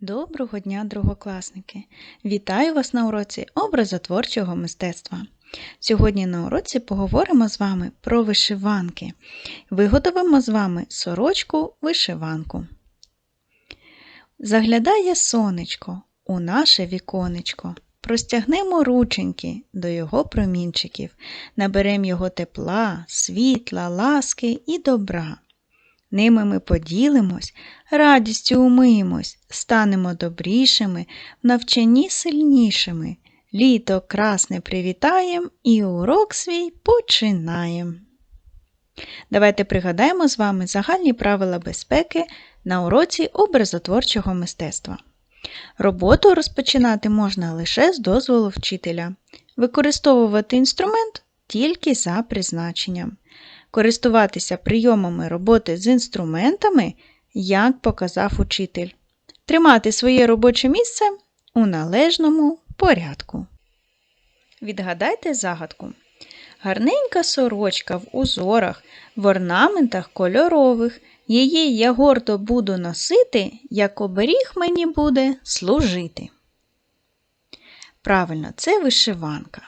Доброго дня, другокласники! Вітаю вас на уроці образотворчого мистецтва. Сьогодні на уроці поговоримо з вами про вишиванки. Виготовимо з вами сорочку вишиванку. Заглядає сонечко у наше віконечко. Простягнемо рученьки до його промінчиків, наберемо його тепла, світла, ласки і добра. Ними ми поділимось, радістю умиємось, станемо добрішими, в сильнішими. Літо красне привітаєм і урок свій починаєм. Давайте пригадаємо з вами загальні правила безпеки на уроці образотворчого мистецтва. Роботу розпочинати можна лише з дозволу вчителя. Використовувати інструмент тільки за призначенням користуватися прийомами роботи з інструментами, як показав учитель, тримати своє робоче місце у належному порядку. Відгадайте загадку. Гарненька сорочка в узорах, в орнаментах кольорових. Її я гордо буду носити, як оберіг мені буде служити. Правильно, це вишиванка.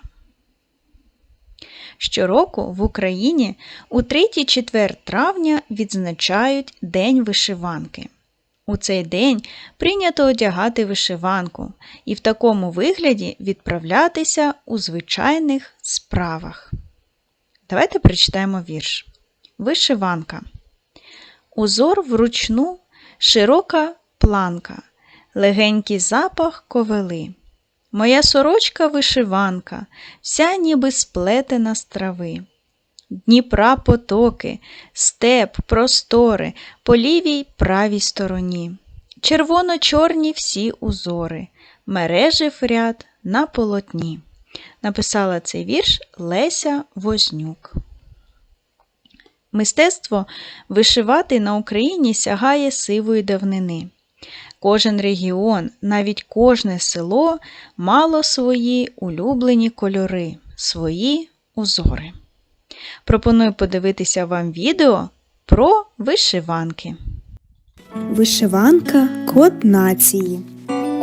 Щороку в Україні у 3-4 травня відзначають День вишиванки. У цей день прийнято одягати вишиванку і в такому вигляді відправлятися у звичайних справах. Давайте прочитаємо вірш. Вишиванка. Узор вручну, широка планка, легенький запах ковели. Моя сорочка вишиванка, вся ніби сплетена з трави. Дніпра потоки, степ, простори, по лівій правій стороні. Червоно-чорні всі узори, мережив ряд на полотні. Написала цей вірш Леся Вознюк. Мистецтво вишивати на Україні сягає сивої давнини. Кожен регіон, навіть кожне село мало свої улюблені кольори, свої узори. Пропоную подивитися вам відео про вишиванки. Вишиванка код нації.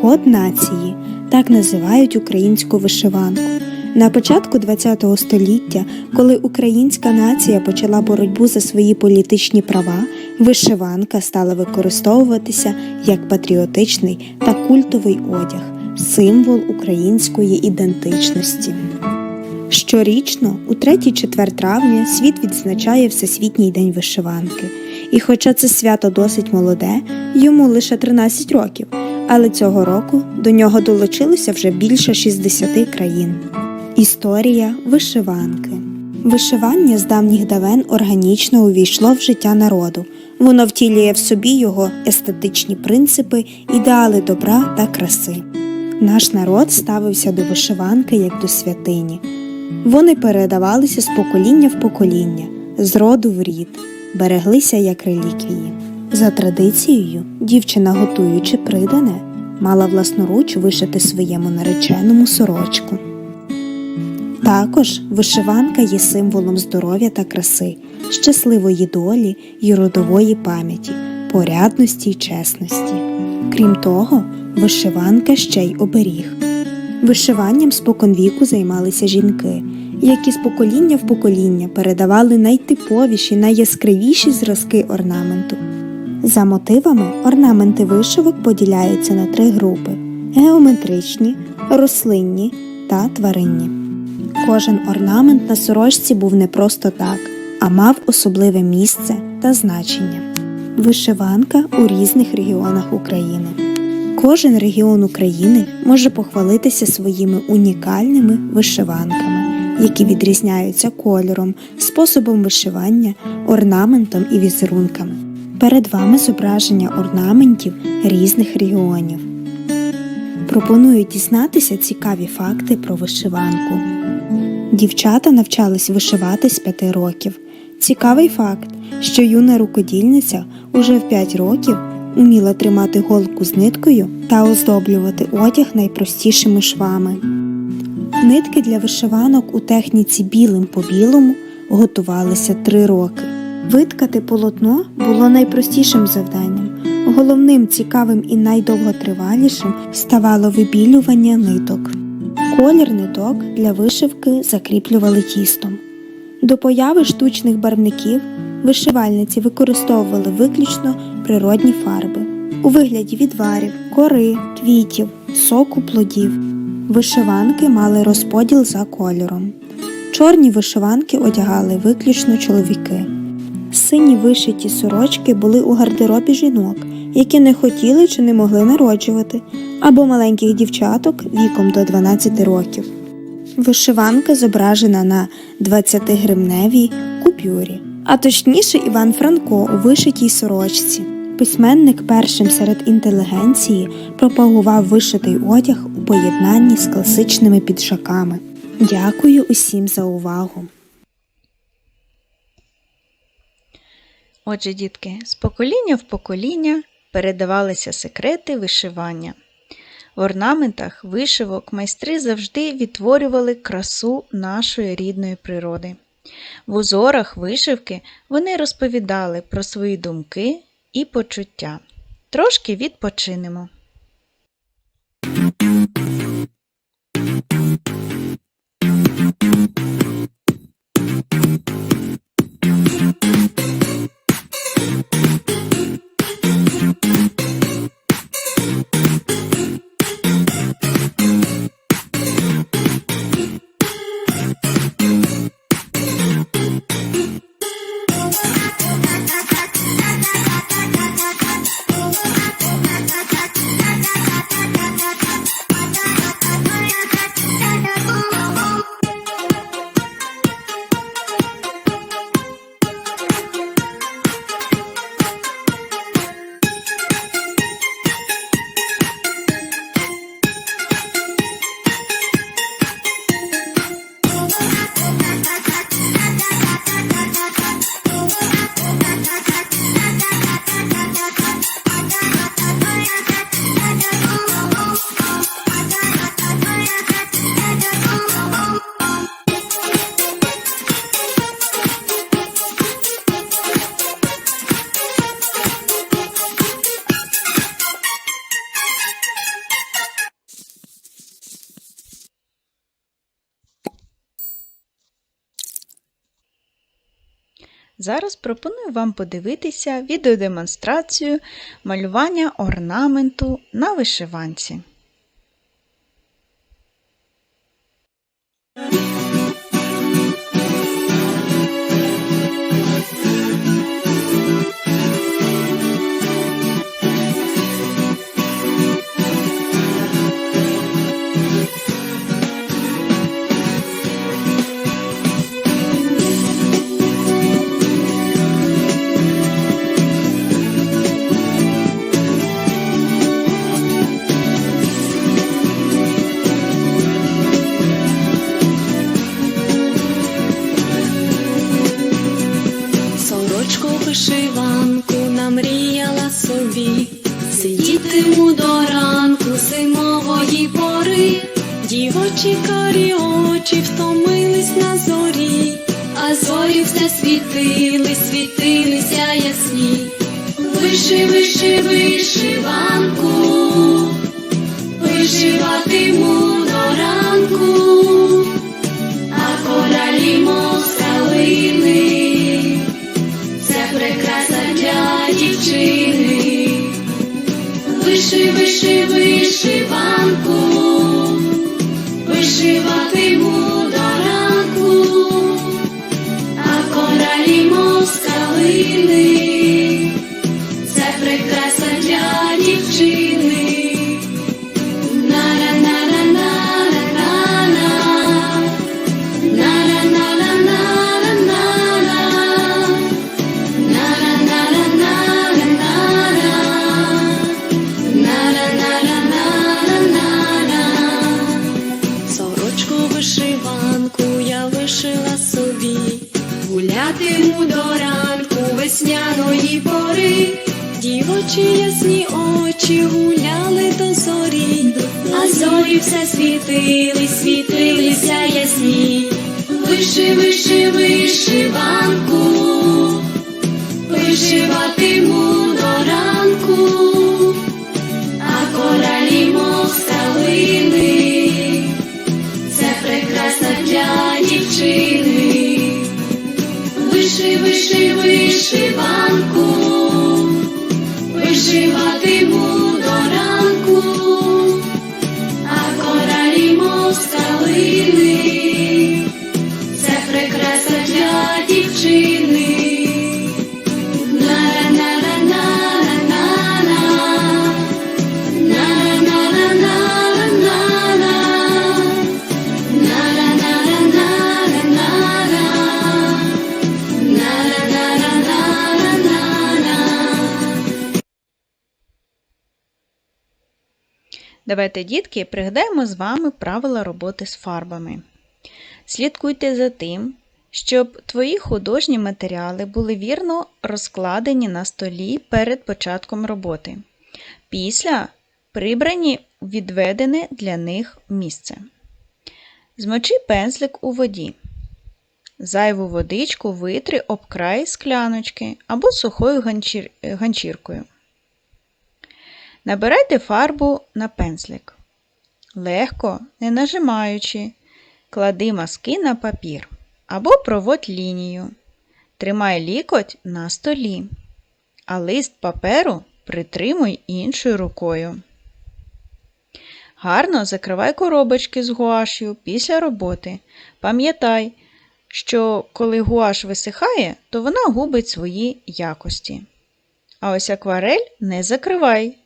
Код нації так називають українську вишиванку. На початку ХХ століття, коли українська нація почала боротьбу за свої політичні права, вишиванка стала використовуватися як патріотичний та культовий одяг, символ української ідентичності. Щорічно, у 3-4 травня, світ відзначає Всесвітній день вишиванки. І хоча це свято досить молоде, йому лише 13 років, але цього року до нього долучилося вже більше 60 країн. Історія вишиванки. Вишивання з давніх давен органічно увійшло в життя народу. Воно втілює в собі його естетичні принципи, ідеали добра та краси. Наш народ ставився до вишиванки як до святині. Вони передавалися з покоління в покоління, з роду в рід, береглися як реліквії. За традицією, дівчина, готуючи придане, мала власноруч вишити своєму нареченому сорочку. Також вишиванка є символом здоров'я та краси, щасливої долі й родової пам'яті, порядності й чесності. Крім того, вишиванка ще й оберіг. Вишиванням споконвіку займалися жінки, які з покоління в покоління передавали найтиповіші, найяскравіші зразки орнаменту. За мотивами орнаменти вишивок поділяються на три групи: геометричні, рослинні та тваринні. Кожен орнамент на сорочці був не просто так, а мав особливе місце та значення. Вишиванка у різних регіонах України. Кожен регіон України може похвалитися своїми унікальними вишиванками, які відрізняються кольором, способом вишивання, орнаментом і візерунками. Перед вами зображення орнаментів різних регіонів. Пропоную дізнатися цікаві факти про вишиванку. Дівчата навчались вишивати з 5 років. Цікавий факт, що юна рукодільниця уже в 5 років уміла тримати голку з ниткою та оздоблювати одяг найпростішими швами. Нитки для вишиванок у техніці білим по білому готувалися 3 роки. Виткати полотно було найпростішим завданням. Головним цікавим і найдовготривалішим ставало вибілювання ниток. Колір ниток для вишивки закріплювали тістом. До появи штучних барвників вишивальниці використовували виключно природні фарби у вигляді відварів, кори, квітів, соку плодів. Вишиванки мали розподіл за кольором. Чорні вишиванки одягали виключно чоловіки. Сині вишиті сорочки були у гардеробі жінок, які не хотіли чи не могли народжувати, або маленьких дівчаток віком до 12 років. Вишиванка зображена на 20-гривневій купюрі, а точніше Іван Франко у вишитій сорочці. Письменник першим серед інтелігенції пропагував вишитий одяг у поєднанні з класичними піджаками. Дякую усім за увагу! Отже, дітки, з покоління в покоління передавалися секрети вишивання. В орнаментах вишивок майстри завжди відтворювали красу нашої рідної природи. В узорах вишивки вони розповідали про свої думки і почуття. Трошки відпочинемо. Зараз пропоную вам подивитися відеодемонстрацію малювання орнаменту на вишиванці. Дівочі карі очі втомились на зорі, а зорі все світили, світилися ясні. Виши, виши, вишиванку, вишиватиму до ранку, а коралі мов скалини це прикраса для дівчини. Виши, виши, вишиванку, вишиватиму до ранку, а коралі мов скалини, це прикраса для дівчини. світили, світилися ясні, виши, виши, вишиванку, вишиватиму до ранку, а коралі мов сталини, це прекрасна для дівчини, виши, виши, вишиванку, вишивати. Давайте, дітки, пригадаємо з вами правила роботи з фарбами. Слідкуйте за тим, щоб твої художні матеріали були вірно розкладені на столі перед початком роботи. Після прибрані відведене для них місце. Змочи пензлик у воді. Зайву водичку витри об край скляночки або сухою ганчір- ганчіркою. Набирайте фарбу на пензлик. Легко, не нажимаючи, клади мазки на папір або проводь лінію. Тримай лікоть на столі, а лист паперу притримуй іншою рукою. Гарно закривай коробочки з гуашю після роботи. Пам'ятай, що коли гуаш висихає, то вона губить свої якості. А ось акварель не закривай.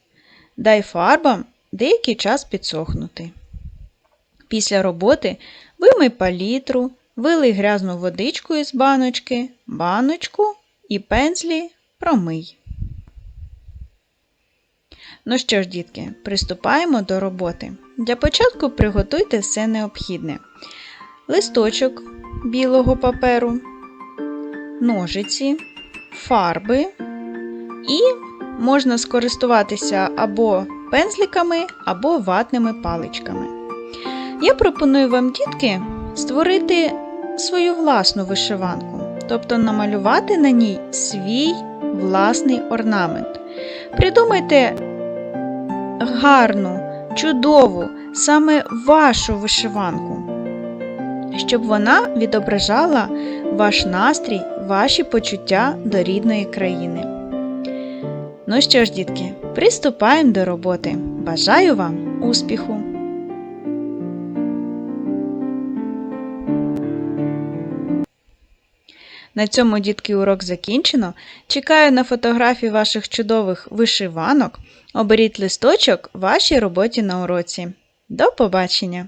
Дай фарбам деякий час підсохнути. Після роботи вимий палітру, вилий грязну водичку із баночки, баночку і пензлі промий. Ну що ж, дітки, приступаємо до роботи. Для початку приготуйте все необхідне: листочок білого паперу, ножиці, фарби і можна скористуватися або пензликами, або ватними паличками. Я пропоную вам, дітки, створити свою власну вишиванку, тобто намалювати на ній свій власний орнамент. Придумайте гарну, чудову, саме вашу вишиванку, щоб вона відображала ваш настрій, ваші почуття до рідної країни. Ну що ж, дітки, приступаємо до роботи. Бажаю вам успіху! На цьому, дітки, урок закінчено. Чекаю на фотографії ваших чудових вишиванок. Оберіть листочок вашій роботі на уроці. До побачення!